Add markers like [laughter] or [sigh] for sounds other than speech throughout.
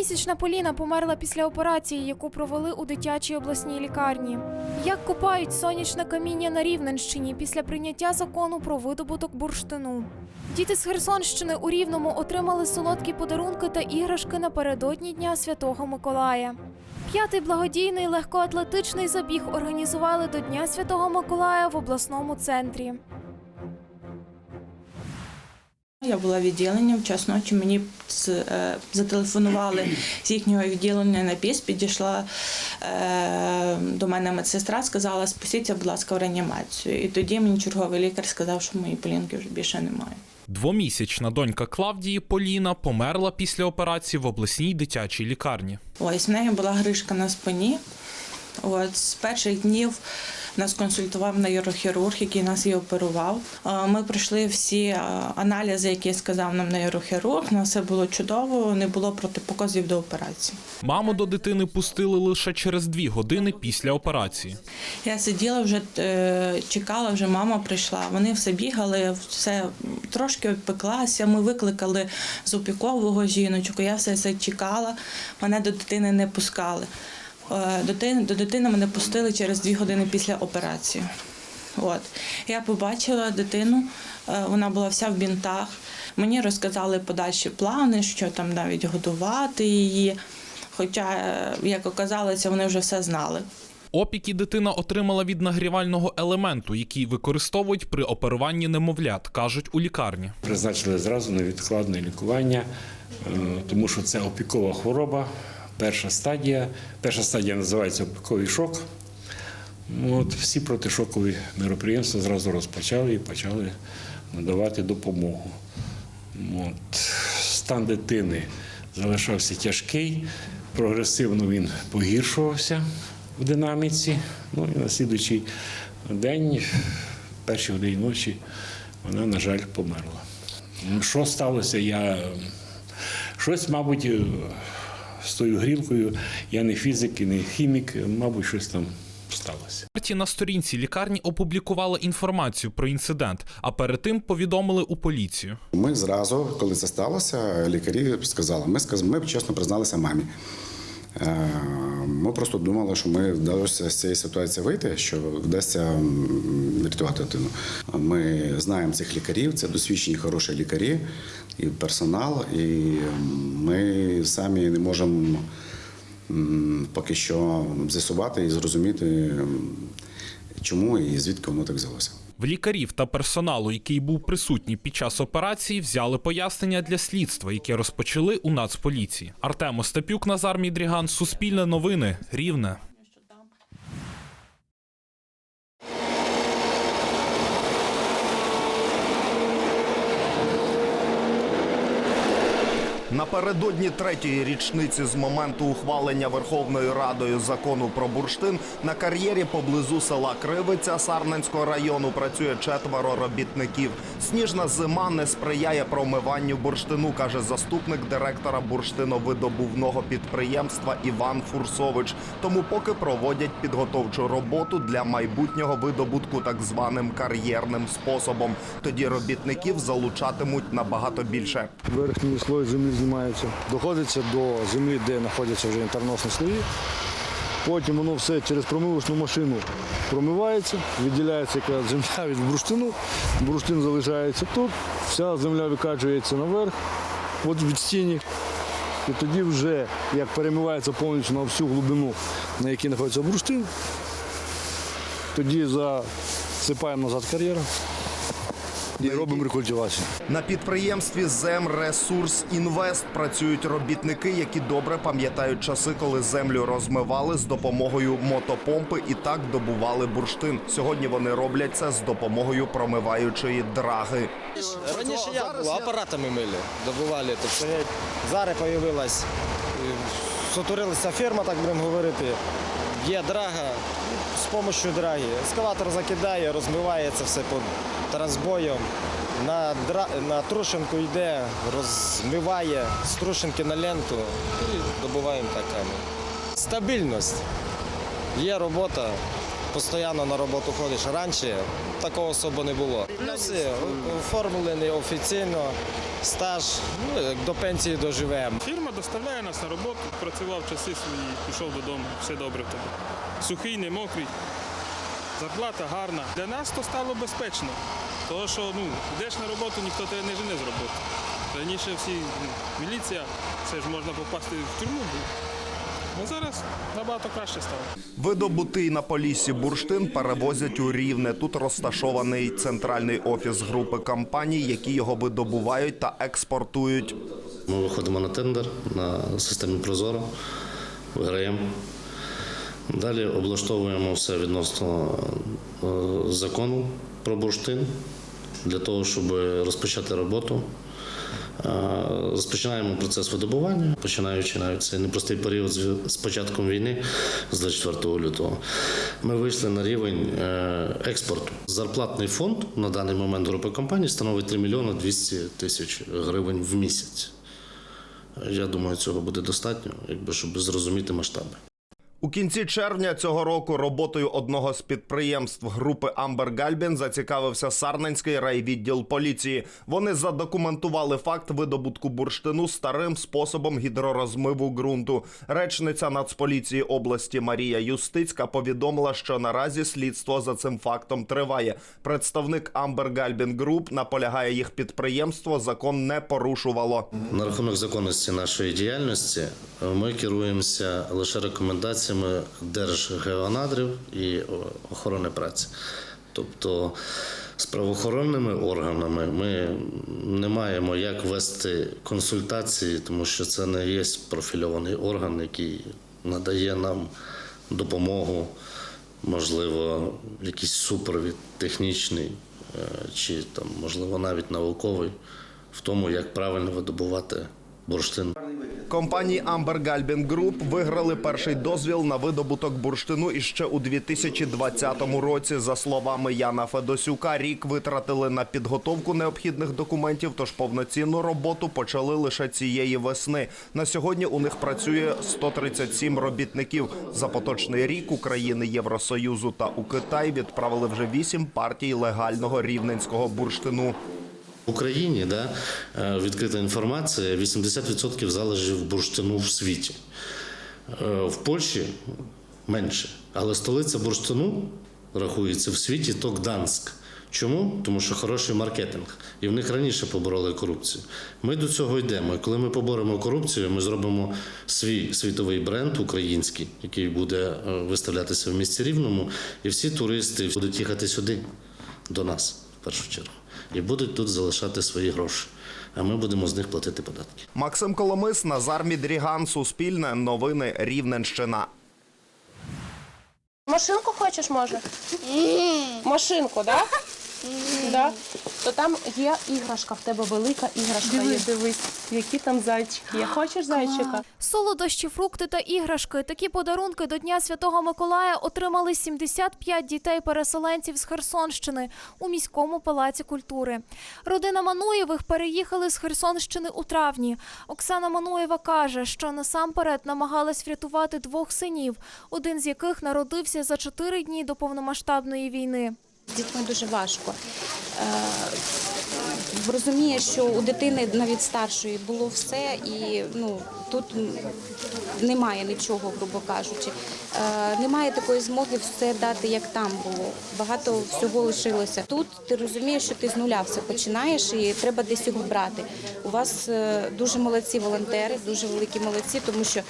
Двомісячна Поліна померла після операції, яку провели у дитячій обласній лікарні. Як копають сонячне каміння на Рівненщині після прийняття закону про видобуток бурштину. Діти з Херсонщини у Рівному отримали солодкі подарунки та іграшки напередодні Дня Святого Миколая. П'ятий благодійний легкоатлетичний забіг організували до Дня Святого Миколая в обласному центрі. Я була відділення в час ночі. Мені е, зателефонували з їхнього відділення на піс. Підійшла е, до мене медсестра, сказала, спустіться, будь ласка, в реанімацію. І тоді мені черговий лікар сказав, що моєї полінки вже більше немає. Двомісячна донька Клавдії Поліна померла після операції в обласній дитячій лікарні. Ось в неї була гришка на спині. От з перших днів нас консультував нейрохірург, який нас і оперував. Е, Ми пройшли всі е, аналізи, які сказав нам нейрохірург. У нас все було чудово, не було протипоказів до операції. Маму до дитини пустили лише через дві години після операції. Я сиділа вже е, чекала, вже мама прийшла. Вони все бігали, все трошки пеклася. Ми викликали з опікового жіночку. Я все це чекала. Мене до дитини не пускали. Е, Дитини, до дитини мене пустили через дві години після операції. От. Я побачила дитину, е, вона була вся в бінтах. Мені розказали подальші плани, що там навіть годувати її. Хоча, е, як оказалося, вони вже все знали. Опіки дитина отримала від нагрівального елементу, який використовують при оперуванні немовлят, кажуть у лікарні. Призначили зразу невідкладне лікування, тому що це опікова хвороба, перша стадія. Перша стадія називається опіковий шок. От, всі протишокові мероприємства зразу розпочали і почали надавати допомогу. От, стан дитини залишався тяжкий, прогресивно він погіршувався в динаміці. Ну і на слідуючий день, в першій годині ночі, вона, на жаль, померла. Що сталося? Я щось, мабуть, з тою грілкою. Я не фізик і не хімік, мабуть, щось там сталося. Ті на сторінці лікарні опублікували інформацію про інцидент, а перед тим повідомили у поліцію. Ми зразу, коли це сталося, лікарі сказали, ми сказ- ми чесно призналися мамі. Е, Ми просто думали, що ми вдалося з цієї ситуації вийти, що вдасться врятувати дитину. Ми знаємо цих лікарів, це досвідчені хороші лікарі і персонал, і ми самі не можемо поки що з'ясувати і зрозуміти, чому і звідки воно так взялося. В лікарів та персоналу, який був присутній під час операції, взяли пояснення для слідства, яке розпочали у Нацполіції. Артем Остапюк, Назар Мідріган, Суспільне новини, Рівне. Напередодні третьої річниці з моменту ухвалення Верховною Радою закону про бурштин на кар'єрі поблизу села Кривиця Сарненського району працює четверо робітників. Сніжна зима не сприяє промиванню бурштину, каже заступник директора бурштиновидобувного підприємства Іван Фурсович. Тому поки проводять підготовчу роботу для майбутнього видобутку так званим кар'єрним способом. Тоді робітників залучатимуть набагато більше. верхній слой землі знімається, доходиться до землі, де знаходяться вже інтерносні слої. Потім воно все через промивочну машину промивається, відділяється яка земля [laughs] від бурштину, бурштин залишається тут, вся земля викачується наверх, от від стіні. І тоді вже як перемивається повністю на всю глибину, на якій знаходиться бурштин, тоді засипаємо назад кар'єру і робимо рекультивацію. На підприємстві Земресурс Інвест працюють робітники, які добре пам'ятають часи, коли землю розмивали з допомогою мотопомпи і так добували бурштин. Сьогодні вони роблять це з допомогою промиваючої драги. Раніше як було, апаратами мили, добували це все. Зараз з'явилась, е, сотворилася фірма, так будемо говорити. Є драга, з допомогою драги. Ескалатор закидає, розмиває це все під трансбоєм. На, дра... на трушенку йде, розмиває з трушенки на ленту і добуваємо так камінь. Стабільність. Є робота, постійно на роботу ходиш. Раніше такого особо не було. Все, оформлений офіційно, стаж, ну, до пенсії доживемо. Фірма доставляє нас на роботу, працював часи свої, пішов додому, все добре в тебе. Сухий, не мокрий, зарплата гарна. Для нас то стало безпечно, тому що ну, йдеш на роботу, ніхто тебе не жене з роботи. Раніше всі ну, міліція, все ж можна попасти в тюрму. Ну зараз набагато краще стало. Видобутий на поліссі бурштин перевозять у Рівне. Тут розташований центральний офіс групи компаній, які його видобувають та експортують. Ми виходимо на тендер на системі Прозоро, виграємо. Далі облаштовуємо все відносно е, закону про бурштин для того, щоб розпочати роботу. Е, Розпочинаємо процес видобування, починаючи навіть цей непростий період з початком війни з 24 лютого. Ми вийшли на рівень е, експорту. Зарплатний фонд на даний момент групи компаній становить 3 мільйони 200 тисяч гривень в місяць. Я думаю, цього буде достатньо, якби щоб зрозуміти масштаби. У кінці червня цього року роботою одного з підприємств групи Амбер Гальбін зацікавився Сарненський райвідділ поліції. Вони задокументували факт видобутку бурштину старим способом гідророзмиву ґрунту. Речниця Нацполіції області Марія Юстицька повідомила, що наразі слідство за цим фактом триває. Представник Амбер Гальбін Груп наполягає, їх підприємство закон не порушувало. На рахунок законності нашої діяльності ми керуємося лише рекомендаціями Держгеонадрів і охорони праці. Тобто з правоохоронними органами ми не маємо як вести консультації, тому що це не є профільований орган, який надає нам допомогу, можливо, якийсь супровід технічний е, чи там, можливо, навіть науковий в тому, як правильно видобувати бурштин. Компанії Amber Galbin Group виграли перший дозвіл на видобуток бурштину іще у 2020 році. За словами Яна Федосюка, рік витратили на підготовку необхідних документів, тож повноцінну роботу почали лише цієї весни. На сьогодні у них працює 137 робітників. За поточний рік України, Євросоюзу та у Китай відправили вже 8 партій легального рівненського бурштину. В Україні да, е, відкрита інформація 80% залежів бурштину в світі. Е, В Польщі менше. Але столиця бурштину рахується в світі то Гданськ. Чому? Тому що хороший маркетинг. І в них раніше побороли корупцію. Ми до цього йдемо. І коли ми поборемо корупцію, ми зробимо свій світовий бренд український, який буде е, виставлятися в місті Рівному, і всі туристи будуть їхати сюди, до нас, в першу чергу, і будуть тут залишати свої гроші. А ми будемо з них платити податки. Максим Коломис, Назар Мідріган, Суспільне, Новини Рівненщина. Машинку хочеш, може? Машинку, да? Да? То там є іграшка, в тебе велика іграшка є. Дивись, які там зайчики. Хочеш зайчика? Солодощі, фрукти та іграшки. Такі подарунки до Дня Святого Миколая отримали 75 дітей-переселенців з Херсонщини у міському палаці культури. Родина Мануєвих переїхали з Херсонщини у травні. Оксана Мануєва каже, що насамперед намагалась врятувати двох синів, один з яких народився за чотири дні до повномасштабної війни. З дітьми дуже важко. Е, розуміє, що у дитини навіть старшої було все, і ну тут немає нічого, грубо кажучи. Е, немає такої змоги все дати, як там було. Багато всього лишилося. Тут ти розумієш, що ти з нуля все починаєш, і треба десь його брати. У вас е, дуже молодці волонтери, дуже великі молодці, тому що е,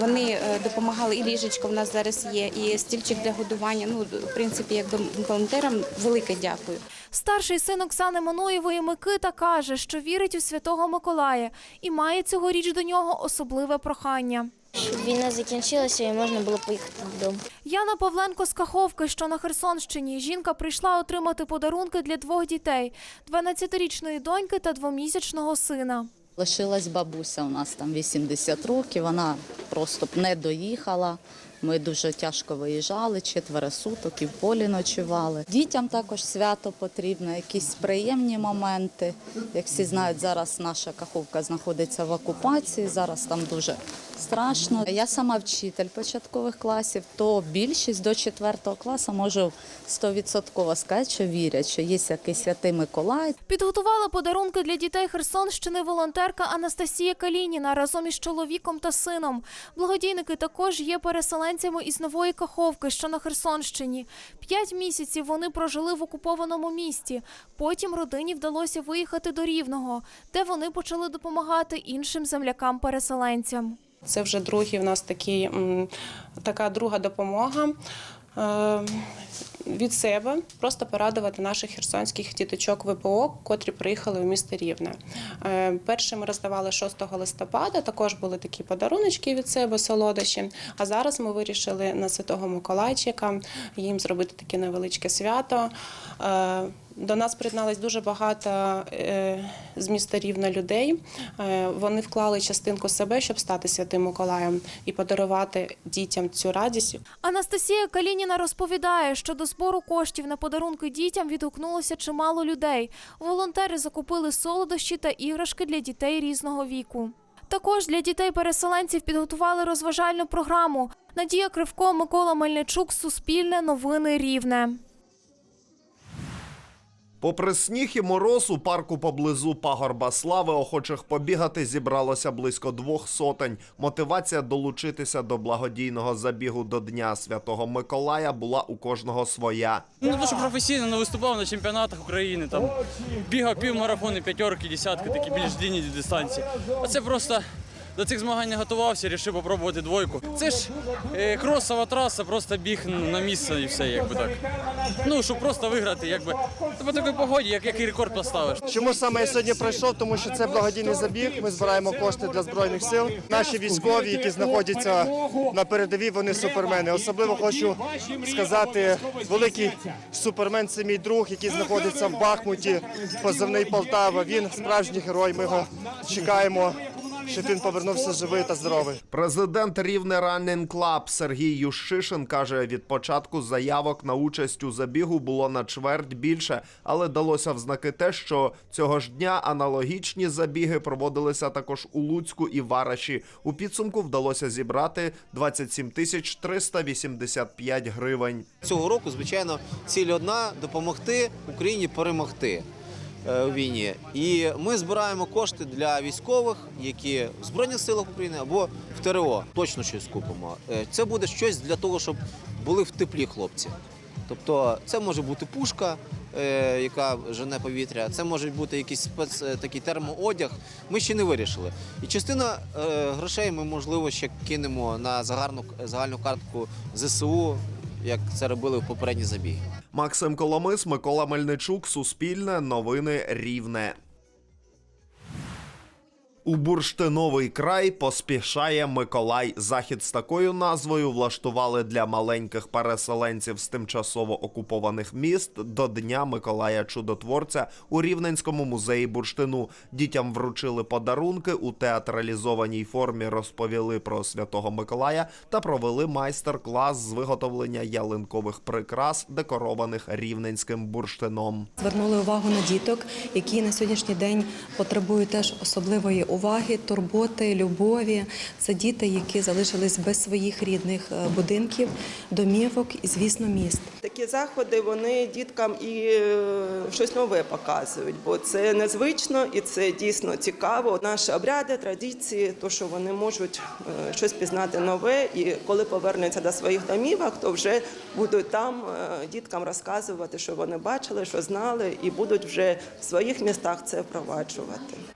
вони допомагали. І ліжечко в нас зараз є, і стільчик для годування. Ну, в принципі, якби волонтерам велике дякую. Старший син Оксани Мануєвої Микита каже, що вірить у святого Миколая і має цьогоріч до нього особливе прохання. Щоб війна закінчилася і можна було поїхати додому. Яна Павленко з Каховки, що на Херсонщині, жінка прийшла отримати подарунки для двох дітей: 12-річної доньки та двомісячного сина. Лишилась бабуся у нас там 80 років, вона просто не доїхала. Ми дуже тяжко виїжджали, четверо суток і в полі ночували. Дітям також свято потрібно, якісь приємні моменти. Як всі знають, зараз наша каховка знаходиться в окупації. Зараз там дуже Страшно. Я сама вчитель початкових класів, то більшість до 4 класу можу 100% сказати, що вірять, що є якийсь святий Миколай. Підготувала подарунки для дітей Херсонщини волонтерка Анастасія Калініна разом із чоловіком та сином. Благодійники також є переселенцями із нової Каховки, що на Херсонщині. П'ять місяців вони прожили в окупованому місті. Потім родині вдалося виїхати до Рівного, де вони почали допомагати іншим землякам-переселенцям. Це вже другий в нас такий, така друга допомога. Е, Від себе просто порадувати наших херсонських діточок ВПО, котрі приїхали в місто Рівне. Е, Перше ми роздавали 6 листопада. Також були такі подаруночки від себе, солодощі. А зараз ми вирішили на Святого Миколайчика їм зробити таке невеличке свято. До нас приєдналось дуже багато е, з міста Рівне людей. Е, Вони вклали частинку себе, щоб стати святим Миколаєм і подарувати дітям цю радість. Анастасія Калініна розповідає, що до збору коштів на подарунки дітям відгукнулося чимало людей. Волонтери закупили солодощі та іграшки для дітей різного віку. Також для дітей-переселенців підготували розважальну програму. Надія Кривко, Микола Мельничук, Суспільне, Новини Рівне. Попри сніг і мороз, у парку поблизу пагорба слави охочих побігати зібралося близько двох сотень. Мотивація долучитися до благодійного забігу до Дня Святого Миколая була у кожного своя. Ну, не то, що професійно, але виступав на чемпіонатах України. Там бігав півмарафони, п'ятерки, десятки, такі більш длинні дистанції. А це просто до цих змагань не готувався, вирішив попробувати двойку. Це ж е, кросова траса, просто біг на місце і все, якби так. Ну, щоб просто виграти, якби. По такій погоді, як, який рекорд поставиш. Чому саме я сьогодні прийшов? Тому що це благодійний забіг. Ми збираємо кошти для збройних сил. Наші військові, які знаходяться на передовій, вони супермени. Особливо хочу сказати, великий супермен це мій друг, який знаходиться в Бахмуті, позивний Полтава. Він справжній герой. Ми його чекаємо, щоб він повернувся живий та здоровий. Президент Рівне Раннін Клаб Сергій Ющишин каже, від початку заявок на участь у забігу було на чверть більше, але далося в знаки те, що цього ж дня аналогічні забіги проводилися також у Луцьку і Вараші. У підсумку вдалося зібрати 27 тисяч 385 гривень. Цього року, звичайно, ціль одна допомогти Україні перемогти у війні. І ми збираємо кошти для військових, які в Збройних силах України або в ТРО. Точно щось купимо. Е, Це буде щось для того, щоб були в теплі хлопці. Тобто, це може бути пушка, е, яка жене повітря, це може бути якийсь спец е, такий термоодяг. Ми ще не вирішили. І частина е, грошей ми, можливо, ще кинемо на загальну картку ЗСУ, як це робили в попередні забіги. Максим Коломис, Микола Мельничук, Суспільне, Новини Рівне. У бурштиновий край поспішає Миколай. Захід з такою назвою влаштували для маленьких переселенців з тимчасово окупованих міст до Дня Миколая Чудотворця у Рівненському музеї бурштину. Дітям вручили подарунки у театралізованій формі. Розповіли про святого Миколая та провели майстер-клас з виготовлення ялинкових прикрас, декорованих рівненським бурштином. Звернули увагу на діток, які на сьогоднішній день потребують теж особливої уваги, турботи, любові. Це діти, які залишились без своїх рідних е, будинків, домівок і, звісно, міст. Такі заходи вони діткам і е, щось нове показують, бо це незвично і це дійсно цікаво. Наші обряди, традиції, то що вони можуть е, щось пізнати нове, і коли повернуться до своїх домівок, то вже будуть там діткам розказувати, що вони бачили, що знали, і будуть вже в своїх містах це впроваджувати.